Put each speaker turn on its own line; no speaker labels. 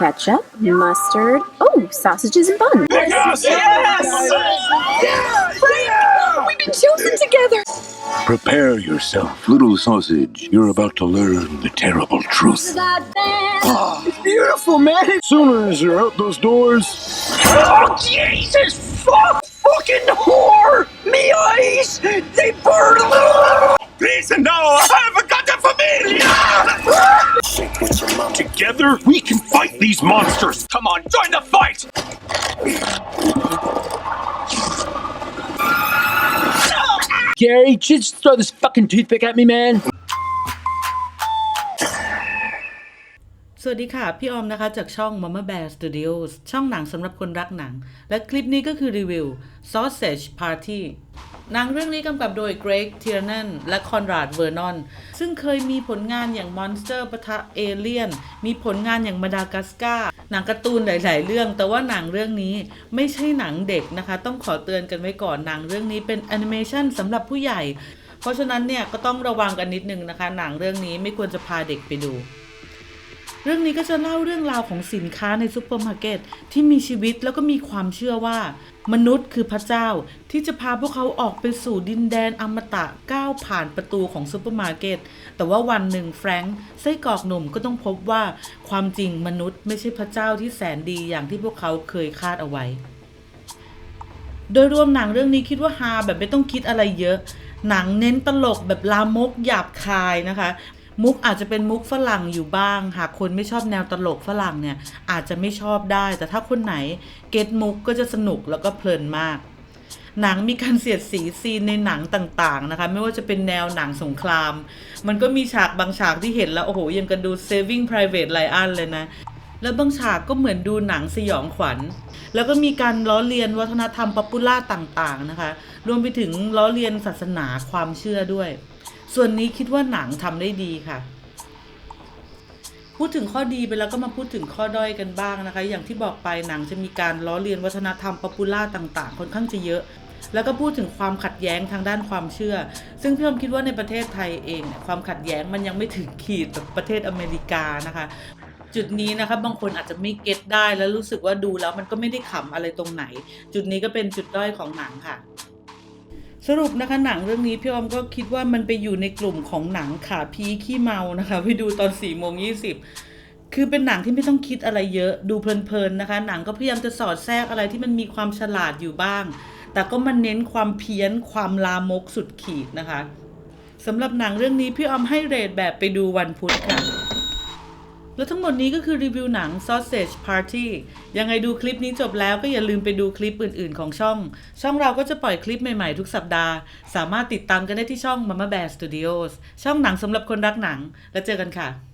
ketchup, mustard. Oh, sausages and buns.
Yes! Yes!
We've been chosen together.
Prepare yourself, little sausage. You're about to learn the terrible truth. Ah.
It's beautiful, man!
Sooner as you're out those doors,
Oh, Jesus! Fuck! Fucking whore! Me eyes! They burn! Please, no! I have Together, we can fight these monsters! Come on, join the fight!
Gary, just throw this fucking toothpick at me, man.
สวัสดีค่ะ พี่ออมนะคะ จากช่อง Mama Bear Studios ช่องหนังสำหรับคนรักหนัง และคลิปนี้ก็คือรีวิว Sausage Party หนังเรื่องนี้กำกับโดย Greg Tiernan และ Conrad Vernon ซึ่งเคยมีผลงานอย่าง Monster ปะทะเอเลียน มีผลงานอย่าง Madagascar หนังการ์ตูนหลาย ๆ เรื่อง แต่ว่าหนังเรื่องนี้ไม่ใช่หนังเด็กนะคะ ต้องขอเตือนกันไว้ก่อนหนังเรื่องนี้เป็นแอนิเมชันสำหรับผู้ใหญ่ เพราะฉะนั้นเนี่ยก็ต้องระวังกันนิดนึงนะคะ หนังเรื่องนี้ไม่ควรจะพาเด็กไปดู เรื่องนี้ก็จะเล่าเรื่องราวของสินค้าในซูเปอร์มาร์เก็ตที่มีชีวิตแล้วก็มีความเชื่อว่า มนุษย์คือพระเจ้าที่จะพาพวกเขาออกไปสู่ดินแดนอมตะก้าวผ่านประตูของซูเปอร์มาร์เก็ตแต่ว่าวันหนึ่งแฟรงค์ไส้กรอกหนุ่มก็ต้องพบว่าความจริงมนุษย์ไม่ใช่พระเจ้าที่แสนดีอย่างที่พวกเขาเคยคาดเอาไว้ โดยรวมหนังเรื่องนี้คิดว่าฮาแบบไม่ต้องคิดอะไรเยอะหนังเน้นตลกแบบลามกหยาบคายนะคะ มุกอาจจะเป็นมุกฝรั่งอยู่บ้าง หากคนไม่ชอบแนวตลกฝรั่งเนี่ยอาจจะไม่ชอบได้ แต่ถ้าคนไหนเก็ตมุกก็จะสนุกแล้วก็เพลินมาก หนังมีการเสียดสีซีนในหนังต่างๆนะคะ ไม่ว่าจะเป็นแนวหนังสงคราม มันก็มีฉากบางฉากที่เห็นแล้ว โอ้โหยังกันดู Saving Private Ryan เลยนะแล้วบางฉากก็เหมือนดูหนังสยองขวัญ แล้วก็มีการล้อเลียนวัฒนธรรมป๊อปปูล่าต่างๆนะคะ รวมไปถึงล้อเลียนศาสนาความเชื่อด้วย ส่วนนี้คิดว่าหนังทำได้ดีค่ะ พูดถึงข้อดีไปแล้วก็มาพูดถึงข้อด้อยกันบ้างนะคะ อย่างที่บอกไปหนังจะมีการล้อเลียนวัฒนธรรมป๊อปปูล่าต่างๆค่อนข้างจะเยอะ แล้วก็พูดถึงความขัดแย้งทางด้านความเชื่อ ซึ่งพี่อมคิดว่าในประเทศไทยเอง ความขัดแย้งมันยังไม่ถึงขีดแบบประเทศอเมริกานะคะจุดนี้นะคะบางคนอาจจะไม่เก็ตได้แล้วรู้สึกว่าดูแล้วมันก็ไม่ได้ขำอะไรตรงไหน จุดนี้ก็เป็นจุดด้อยของหนังค่ะ สรุปนะคะหนังเรื่องนี้พี่ออมก็คิดว่ามันไปอยู่ในกลุ่มของหนังขาพีขี้เมานะคะไปดูตอน4ี่โมงยีคือเป็นหนังที่ไม่ต้องคิดอะไรเยอะดูเพลินๆนะคะ หนังก็พยายามจะสอดแทรกอะไรที่มันมีความฉลาดอยู่บ้าง แต่ก็มันเน้นความเพี้ยนความลามกสุดขีดนะคะสำหรับหนังเรื่องนี้พี่ออมให้เรทแบบไปดูวันพุธค่ะ แล้วทั้งหมดนี้ก็คือรีวิวหนัง Sausage Party ยังไงดูคลิปนี้จบแล้วก็อย่าลืมไปดูคลิปอื่นๆ ของช่อง ช่องเราก็จะปล่อยคลิปใหม่ๆ ทุกสัปดาห์ สามารถติดตามกันได้ที่ช่อง Mama Bear Studios ช่องหนังสำหรับคนรักหนัง แล้วเจอกันค่ะ